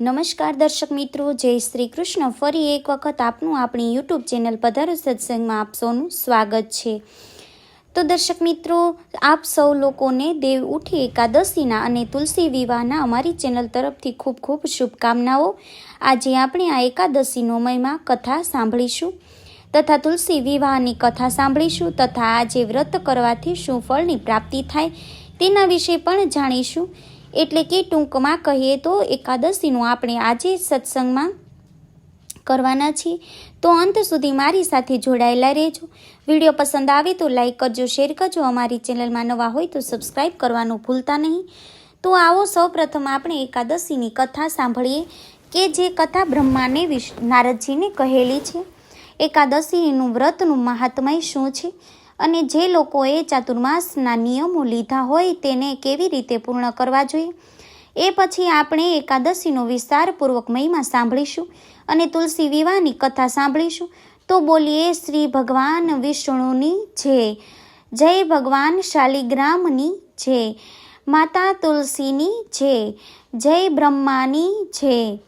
નમસ્કાર દર્શક મિત્રો, જય શ્રી કૃષ્ણ. ફરી એક વખત આપનું આપણી યુટ્યુબ ચેનલ પધારો સત્સંગમાં આપ સૌનું સ્વાગત છે. તો દર્શક મિત્રો, આપ સૌ લોકોને દેવ ઉઠી એકાદશીના અને તુલસી વિવાહના અમારી ચેનલ તરફથી ખૂબ ખૂબ શુભકામનાઓ. આજે આપણે આ એકાદશીનો મહિમા કથા સાંભળીશું. તથા તુલસી વિવાહની કથા સાંભળીશું તથા આજે વ્રત કરવાથી શું ફળની પ્રાપ્તિ થાય તેના વિશે પણ જાણીશું. એટલે કે ટૂંકમાં કહીએ તો એકાદશીનું આપણે આજે સત્સંગમાં કરવાના છીએ. તો અંત સુધી મારી સાથે જોડાયેલા રહેજો. વીડિયો પસંદ આવે તો લાઈક કરજો, શેર કરજો. અમારી ચેનલમાં નવા હોય તો સબસ્ક્રાઈબ કરવાનું ભૂલતા નહીં. તો આવો સૌપ્રથમ આપણે એકાદશીની કથા સાંભળીએ કે જે કથા બ્રહ્માને વિશ, નારદજીને કહેલી છે. એકાદશીનું વ્રતનું મહાત્મય શું છે? અને જે લોકોએ ચાતુર્માસના નિયમો લીધા હોય તેને કેવી રીતે પૂર્ણ કરવા જોઈએ? એ પછી આપણે એકાદશીનો વિસ્તારપૂર્વક મહિમા સાંભળીશું અને તુલસી વિવાહની કથા સાંભળીશું. તો બોલીએ, શ્રી ભગવાન વિષ્ણુની છે જય ભગવાન શાલિગ્રામની છે માતા તુલસીની છે જય બ્રહ્માની છે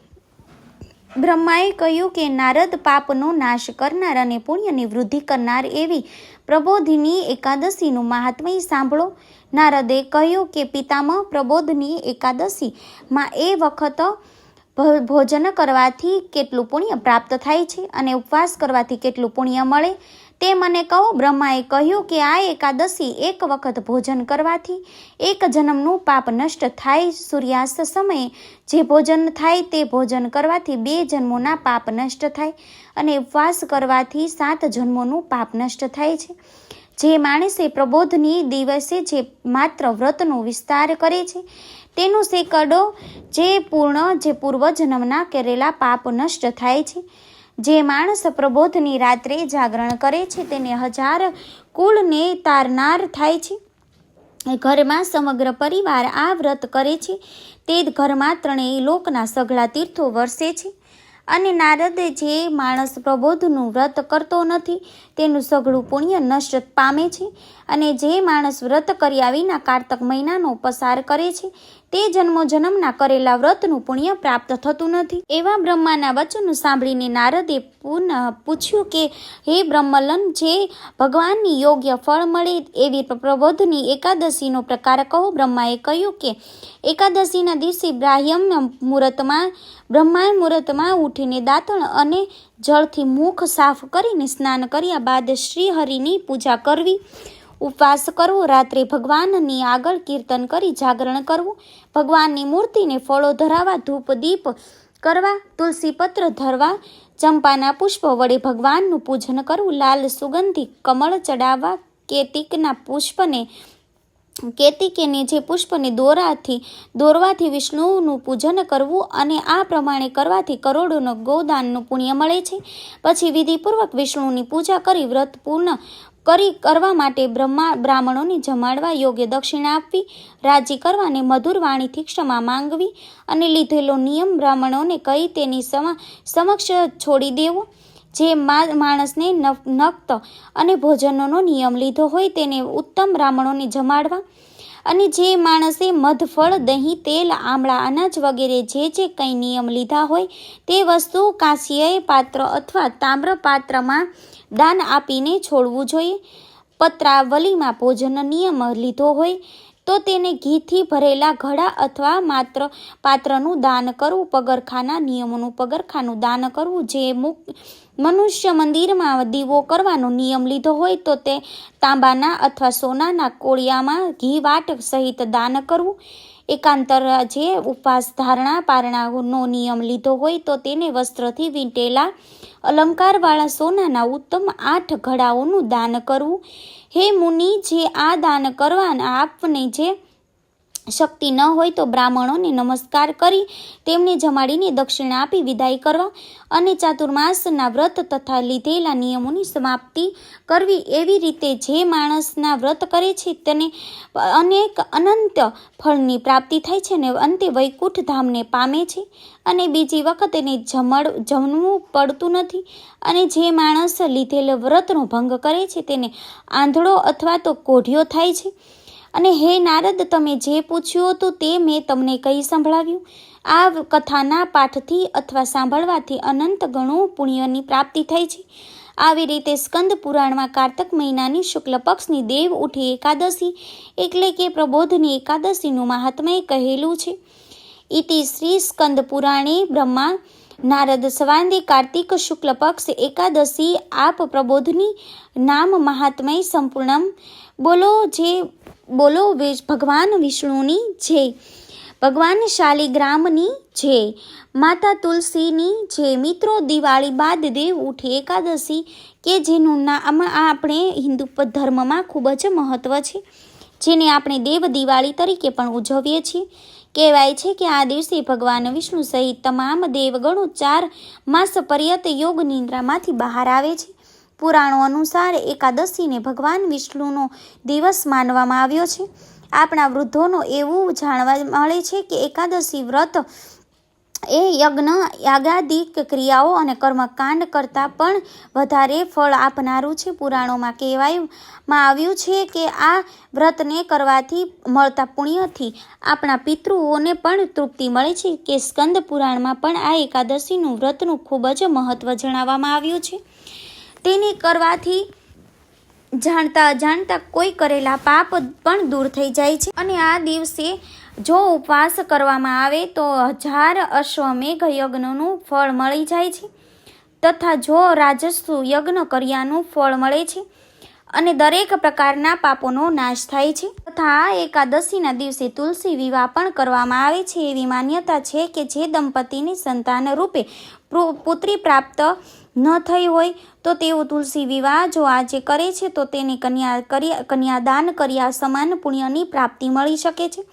બ્રહ્માએ કહ્યું કે, નારદ પાપનો નાશ કરનાર અને પુણ્યની વૃદ્ધિ કરનાર એવી પ્રબોધિની એકાદશીનું મહાત્મય સાંભળો. નારદે કહ્યું કે પિતામહ પ્રબોધની એકાદશીમાં એ વખત ભોજન કરવાથી કેટલું પુણ્ય પ્રાપ્ત થાય છે અને ઉપવાસ કરવાથી કેટલું પુણ્ય મળે તે મને કહો. બ્રહ્માએ કહ્યું કે આ એકાદશી એક વખત ભોજન કરવાથી એક જન્મનું પાપ નષ્ટ થાય. સૂર્યાસ્ત સમયે જે ભોજન થાય તે ભોજન કરવાથી બે જન્મોના પાપ નષ્ટ થાય અને ઉપવાસ કરવાથી સાત જન્મોનું પાપ નષ્ટ થાય છે. જે માણસે પ્રબોધની દિવસે જે માત્ર વ્રતનો વિસ્તાર કરે છે તેનો સેકડો જે પૂર્ણ, જે પૂર્વજન્મના કરેલા પાપ નષ્ટ થાય છે. જે માણસ પ્રબોધની રાત્રે જાગરણ કરે છે, તેને હજાર કુળને તારનાર થાય છે. ઘરમાં સમગ્ર પરિવાર આ વ્રત કરે છે. તે ઘરમાં ત્રણેય લોકના સઘળા તીર્થો વરસે છે. અને નારદ જે માણસ પ્રબોધનું વ્રત કરતો નથી તેનું સઘળું પુણ્ય નષ્ટ પામે છે અને જે માણસ વ્રત કર્યા વિના કારતક મહિનાનો પસાર કરે છે, તે જન્મો જન્મના કરેલા વ્રતનું પુણ્ય પ્રાપ્ત થતું નથી. એવા બ્રહ્માના વચનો સાંભળીને નારદે પુનઃ પૂછ્યું કે, હે બ્રહ્મલન, જે ભગવાનની યોગ્ય ફળ મળે એવી પ્રબોધની એકાદશીનો પ્રકાર કહો. બ્રહ્માએ કહ્યું કે, એકાદશીના દિવસે બ્રાહ્યમ મુહૂર્તમાં બ્રહ્મા મુહૂર્તમાં ઉઠીને દાંતણ અને જળથી મુખ સાફ કરીને સ્નાન કર્યા બાદ શ્રીહરિની પૂજા કરવી, ઉપવાસ કરવો, રાત્રે ભગવાનની આગળ કીર્તન કરી જાગરણ કરવું, ભગવાનની મૂર્તિને ફળો ધરાવવા, ધૂપ, દીપ કરવા, તુલસી પત્ર ધરવા, ચંપાના પુષ્પ વડે ભગવાનનું પૂજન કરવું, લાલ સુગંધી, કમળ ચડાવવા, કેતિકના પુષ્પને કેતિકેને જે પુષ્પને દોરાથી, દોરવાથી વિષ્ણુનું પૂજન કરવું અને આ પ્રમાણે કરવાથી કરોડોનો ગૌદાનનું પુણ્ય મળે છે. પછી વિધિપૂર્વક વિષ્ણુની પૂજા કરી વ્રત પૂર્ણ કરી કરવા માટે બ્રહ્મા, બ્રાહ્મણોને જમાડવા યોગ્ય દક્ષિણા આપવી, રાજી કરવાને મધુર વાણીથી ક્ષમા માંગવી અને લીધેલો નિયમ બ્રાહ્મણોને કહી તેની સમક્ષ છોડી દેવો. જે માણસને નક્ત અને ભોજનનો નિયમ લીધો હોય તેને ઉત્તમ બ્રાહ્મણોને જમાડવા અને જે માણસે મધ, ફળ, દહીં, તેલ, આમળા, અનાજ વગેરે જે જે કંઈ નિયમ લીધા હોય તે વસ્તુ કાંસ્ય પાત્ર અથવા તામ્ર પાત્રમાં દાન આપીને છોડવું જોઈએ. પત્રાવલીમાં ભોજનનો નિયમ લીધો હોય તો તેને ઘીથી ભરેલા ઘડા અથવા માત્ર પાત્રનું દાન કરવું, પગરખાના નિયમોનું, પગરખાનું દાન કરવું, જે મુક મનુષ્ય મંદિરમાં દીવો કરવાનો નિયમ લીધો હોય તો તે તાંબાના અથવા સોનાના કોળિયામાં ઘી વાટ સહિત દાન કરવું. એકાંતર જે ઉપવાસ ધારણા પારણાનો નિયમ લીધો હોય તો તેને વસ્ત્રથી વીંટેલા અલંકારવાળા સોનાના ઉત્તમ આઠ ઘડાઓનું દાન કરવું. હે મુનિ, જે આ દાન કરવાના આપને જે શક્તિ ન હોય તો બ્રાહ્મણોને નમસ્કાર કરી તેમને જમાડીને દક્ષિણા આપી વિદાય કરવા અને ચાતુર્માસના વ્રત તથા લીધેલા નિયમોની સમાપ્તિ કરવી. એવી રીતે જે માણસના વ્રત કરે છે તેને અનેક અનંત ફળની પ્રાપ્તિ થાય છે અને અંતે વૈકુંઠ ધામને પામે છે અને બીજી વખત એને જમડ જમવું પડતું નથી અને જે માણસ લીધેલ વ્રતનો ભંગ કરે છે તેને આંધળો અથવા તો કોઢિયો થાય છે. અને હે નારદ, તમે જે પૂછ્યું હતું તે મેં તમને કહી સંભળાવ્યું. આ કથાના પાઠથી અથવા સાંભળવાથી અનંત ગણું પુણ્યની પ્રાપ્તિ થાય છે. આવી રીતે સ્કંદ પુરાણમાં કાર્તક મહિનાની શુક્લ પક્ષની દેવ ઉઠી એકાદશી એટલે કે પ્રબોધની એકાદશીનું મહાત્મય કહેલું છે. ઇતિ શ્રી સ્કંદ પુરાણે બ્રહ્મા, નારદ સંવાદે કાર્તિક શુક્લ પક્ષ એકાદશી આપ પ્રબોધની નામ મહાત્મય સંપૂર્ણમ. બોલો, જે બોલો ભગવાન વિષ્ણુની જય. ભગવાન શાલિગ્રામની જય. માતા તુલસીની જય. મિત્રો, દિવાળી બાદ દેવ ઉઠી એકાદશી, કે જેનું નામ આપણે હિન્દુ ધર્મમાં ખૂબ જ મહત્ત્વ છે. જેને આપણે દેવ દિવાળી તરીકે પણ ઉજવીએ છીએ. કહેવાય છે કે આ દિવસે ભગવાન વિષ્ણુ સહિત તમામ દેવગણો ચાર માસ પર્યત યોગ નિંદ્રામાંથી બહાર આવે છે. પુરાણો અનુસાર એકાદશીને ભગવાન વિષ્ણુનો દિવસ માનવામાં આવ્યો છે. આપણા વૃદ્ધોનો એવું જાણવા મળે છે કે એકાદશી વ્રત એ યજ્ઞ, યાગાદિક ક્રિયાઓ અને કર્મકાંડ કરતાં પણ વધારે ફળ આપનારું છે. પુરાણોમાં કહેવાયમાં આવ્યું છે કે આ વ્રતને કરવાથી મળતા પુણ્યથી આપણા પિતૃઓને પણ તૃપ્તિ મળે છે. કે સ્કંદ પુરાણમાં પણ આ એકાદશીનું વ્રતનું ખૂબ જ મહત્ત્વ જણાવવામાં આવ્યું છે. તેને કરવાથી જાણતા અજાણતા કોઈ કરેલા પાપ પણ દૂર થઈ જાય છે. અને આ દિવસે જો ઉપવાસ કરવામાં આવે તો હજાર અશ્વમેઘ યજ્ઞનું ફળ મળી જાય છે. તથા જો રાજસ્વ યજ્ઞ કર્યાનું ફળ મળે છે અને દરેક પ્રકારના પાપોનો નાશ થાય છે. તથા એકાદશીના દિવસે તુલસી વિવાહ પણ કરવામાં આવે છે. એવી માન્યતા છે કે જે દંપતીની સંતાન રૂપે પુત્રી પ્રાપ્ત ન થઈ હોય, તો તેઓ તુલસી વિવાહ જો આજે કરે છે, તો તેને કન્યા કર્યા કન્યાદાન કર્યા સમાન પુણ્યની પ્રાપ્તિ મળી શકે છે.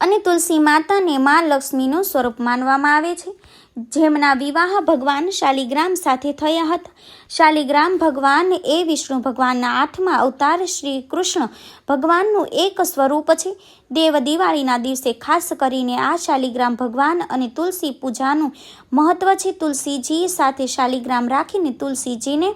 અને તુલસી માતાને મા લક્ષ્મીનું સ્વરૂપ માનવામાં આવે છે. જેમના વિવાહ ભગવાન શાલિગ્રામ સાથે થયા હતા. શાલિગ્રામ ભગવાન એ વિષ્ણુ ભગવાનના આઠમા અવતાર શ્રી કૃષ્ણ ભગવાનનું એક સ્વરૂપ છે. દેવ દિવાળીના દિવસે ખાસ કરીને આ શાલિગ્રામ ભગવાન અને તુલસી પૂજાનું મહત્વ છે. તુલસીજી સાથે શાલિગ્રામ રાખીને તુલસીજીને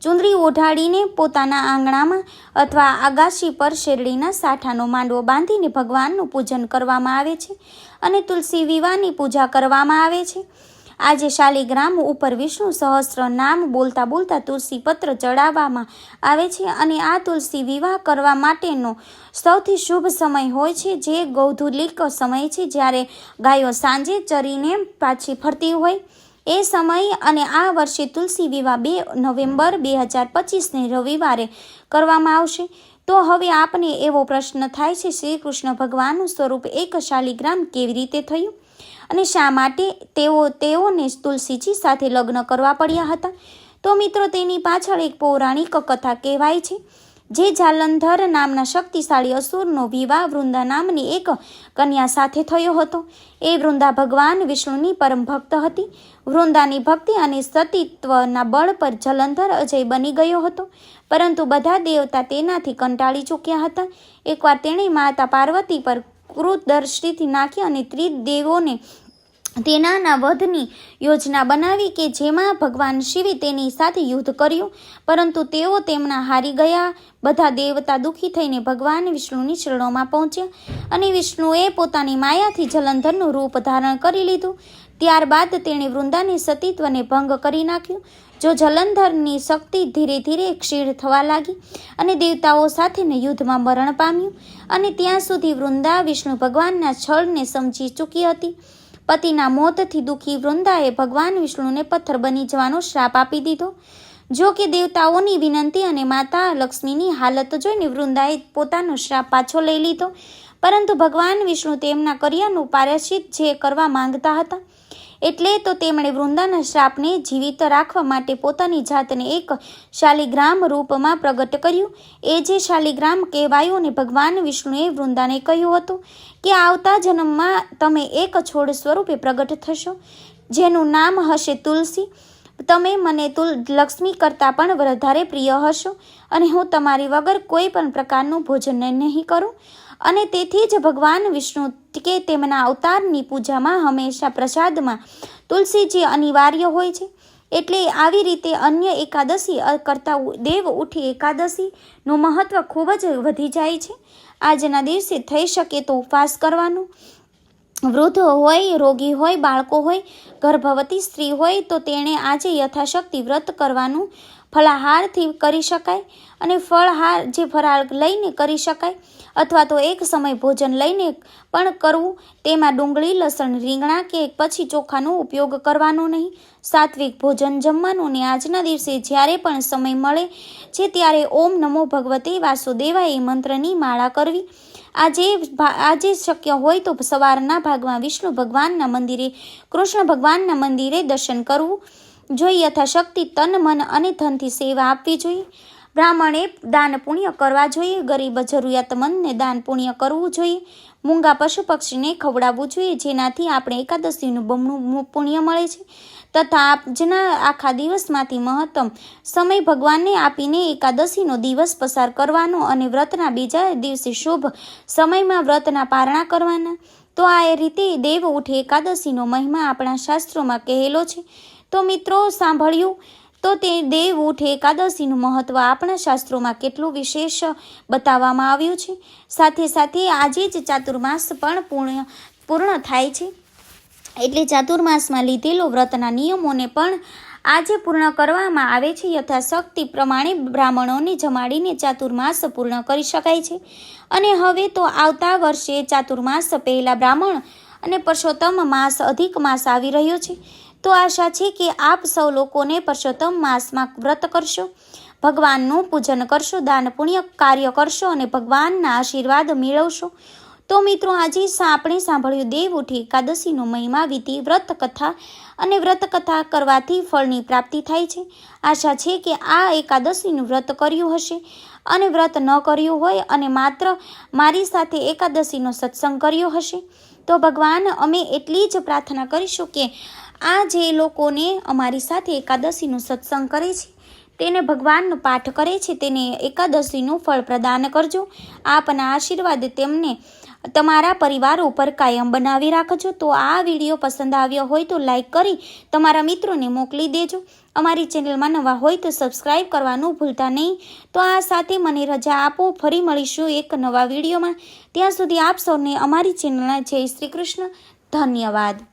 ચુંદડી ઓઢાડીને પોતાના આંગણામાં અથવા આગાશી પર શેરડીના સાઠાનો માંડવો બાંધીને ભગવાનનું પૂજન કરવામાં આવે છે. અને તુલસી વિવાહની પૂજા કરવામાં આવે છે. આજે શાલિગ્રામ ઉપર વિષ્ણુ સહસ્ત્ર નામ બોલતા બોલતા તુલસી પત્ર ચડાવવામાં આવે છે અને આ તુલસી વિવાહ કરવા માટેનો સૌથી શુભ સમય હોય છે, જે ગૌધુલિક સમય છે, જ્યારે ગાયો સાંજે ચરીને પાછી ફરતી હોય. એ સમય અને આ વર્ષે તુલસી વિવાહ બે નવેમ્બર બે હજાર પચીસને રવિવારે કરવામાં આવશે. તો હવે આપને એવો પ્રશ્ન થાય છે શ્રી કૃષ્ણ ભગવાનનું સ્વરૂપ એક શાલિગ્રામ કેવી રીતે થયું? અને શા માટે તેઓ તેઓને તુલસીજી સાથે લગ્ન કરવા પડ્યા હતા? તો મિત્રો, તેની પાછળ એક પૌરાણિક કથા કહેવાય છે જે જાલંધર નામના શક્તિશાળી અસુરનો વિવાહ વૃંદા નામની એક કન્યા સાથે થયો હતો. એ વૃંદા ભગવાન વિષ્ણુની પરમ ભક્ત હતી. વૃંદાની ભક્તિ અને સતીત્વના બળ પર જલંધર અજય બની ગયો હતો. પરંતુ બધા દેવતા તેનાથી કંટાળી ચૂક્યા હતા. એકવાર તેણે માતા પાર્વતી પર ક્રૂર દ્રષ્ટિથી નાખી અને ત્રિદેવોને તેનાના વધની યોજના બનાવી કે જેમાં ભગવાન શિવે તેની સાથે યુદ્ધ કર્યું. પરંતુ તેઓ તેમના હારી ગયા. બધા દેવતા દુઃખી થઈને ભગવાન વિષ્ણુની શરણોમાં પહોંચ્યા અને વિષ્ણુએ પોતાની માયાથી જલંધરનું રૂપ ધારણ કરી લીધું. ત્યારબાદ તેણે વૃંદાની સતીત્વને ભંગ કરી નાખ્યું. જો જલંધરની શક્તિ ધીરે ધીરે ક્ષીણ થવા લાગી અને દેવતાઓ સાથેને યુદ્ધમાં મરણ પામ્યું અને ત્યાં સુધી વૃંદા વિષ્ણુ ભગવાનના છળને સમજી ચૂકી હતી. પતિના મોતથી દુઃખી વૃંદાએ ભગવાન વિષ્ણુને પથ્થર બની જવાનો શ્રાપ આપી દીધો. જો કે દેવતાઓની વિનંતી અને માતા લક્ષ્મીની હાલત જોઈને વૃંદાએ પોતાનો શ્રાપ પાછો લઈ લીધો. પરંતુ ભગવાન વિષ્ણુ તેમના કર્યાનું પારસિત જે કરવા માંગતા હતા એટલે તો તેમણે વૃંદાના શ્રાપને જીવિત રાખવા માટે પોતાની જાતને એક શાલિગ્રામ રૂપમાં પ્રગટ કર્યું. એ જે શાલિગ્રામ કહેવાયું અને ભગવાન વિષ્ણુએ વૃંદાને કહ્યું હતું કે આવતા જન્મમાં તમે એક છોડ સ્વરૂપે પ્રગટ થશો, જેનું નામ હશે તુલસી. તમે મને તુલ લક્ષ્મી કરતાં પણ વધારે પ્રિય હશો અને હું તમારી વગર કોઈ પણ પ્રકારનું ભોજન નહીં કરું. અને તેથી જ ભગવાન વિષ્ણુ કે તેમના અવતારની પૂજામાં હંમેશા પ્રસાદમાં તુલસીજી અનિવાર્ય હોય છે. એટલે આવી રીતે અન્ય એકાદશી કરતાં દેવ ઉઠી એકાદશીનું મહત્ત્વ ખૂબ જ વધી જાય છે. આજના દિવસે થઈ શકે તો ઉપવાસ કરવાનું. વૃદ્ધ હોય, રોગી હોય, બાળકો હોય, ગર્ભવતી સ્ત્રી હોય તો તેણે આજે યથાશક્તિ વ્રત કરવાનું ફલાહારથી કરી શકાય અને ફળહાર જે ફરાળ લઈને કરી શકાય અથવા તો એક સમય ભોજન લઈને પણ કરવું, તેમાં ડુંગળી, લસણ, રીંગણા કે પછી ચોખાનો ઉપયોગ કરવાનો નહીં. સાત્વિક ભોજન જમવાનું ને આજના દિવસે જ્યારે પણ સમય મળે છે ત્યારે ઓમ નમો ભગવતે વાસુદેવાય એ મંત્રની માળા કરવી. આજે આજે શક્ય હોય તો સવારના ભાગમાં વિષ્ણુ ભગવાનના મંદિરે, કૃષ્ણ ભગવાનના મંદિરે દર્શન કરવું. જોઈએ યથાશક્તિ તન, મન અને ધનથી સેવા આપવી જોઈએ. બ્રાહ્મણે દાન પુણ્ય કરવા જોઈએ, ગરીબ જરૂરિયાતમંદને દાન પુણ્ય કરવું જોઈએ. મૂંગા પશુ પક્ષીને ખવડાવવું જોઈએ, જેનાથી આપણે એકાદશીનું બમણું પુણ્ય મળે છે. તથા આજના આખા દિવસમાંથી મહત્તમ સમય ભગવાનને આપીને એકાદશીનો દિવસ પસાર કરવાનો અને વ્રતના બીજા દિવસે શુભ સમયમાં વ્રતના પારણા કરવાના. તો આ રીતે દેવ ઉઠે એકાદશીનો મહિમા આપણા શાસ્ત્રોમાં કહેલો છે. તો મિત્રો, સાંભળ્યું? તો તે દેવ ઉઠ એકાદશીનું મહત્ત્વ આપણા શાસ્ત્રોમાં કેટલું વિશેષ બતાવવામાં આવ્યું છે. સાથે સાથે આજે જ ચાતુર્માસ પણ પૂર્ણ પૂર્ણ થાય છે. એટલે ચાતુર્માસમાં લીધેલો વ્રતના નિયમોને પણ આજે પૂર્ણ કરવામાં આવે છે. યથાશક્તિ પ્રમાણે બ્રાહ્મણોને જમાડીને ચાતુર્માસ પૂર્ણ કરી શકાય છે. અને હવે તો આવતા વર્ષે ચાતુર્માસ પહેલાં બ્રાહ્મણ અને પરસોત્તમ માસ અધિક માસ આવી રહ્યો છે. તો આશા છે કે આપ સૌ લોકોને પરસોત્તમ માસમાં વ્રત કરશો, ભગવાનનું પૂજન કરશો, દાન પુણ્ય કાર્ય કરશો અને ભગવાનના આશીર્વાદ મેળવશો. તો મિત્રો, આજે આપણે સાંભળ્યું દેવ ઉઠી એકાદશીનો મહિમા વિધિ વ્રત કથા અને વ્રત કથા કરવાથી ફળની પ્રાપ્તિ થાય છે. આશા છે કે આ એકાદશીનું વ્રત કર્યું હશે અને વ્રત ન કર્યું હોય અને માત્ર મારી સાથે એકાદશીનો સત્સંગ કર્યો હશે. તો ભગવાન, અમે એટલી જ પ્રાર્થના કરીશું કે આ જે લોકોને અમારી સાથે એકાદશીનું સત્સંગ કરે છે, તેને ભગવાનનો પાઠ કરે છે, તેને એકાદશીનું ફળ પ્રદાન કરજો. આપના આશીર્વાદ તેમને તમારા પરિવાર ઉપર કાયમ બનાવી રાખજો. તો આ વીડિયો પસંદ આવ્યો હોય તો લાઈક કરી તમારા મિત્રોને મોકલી દેજો. અમારી ચેનલમાં નવા હોય તો સબસ્ક્રાઈબ કરવાનું ભૂલતા નહીં. તો આ સાથે મને રજા આપો. ફરી મળીશું એક નવા વિડીયોમાં. ત્યાં સુધી આપ સૌને અમારી ચેનલના જય શ્રી કૃષ્ણ. ધન્યવાદ.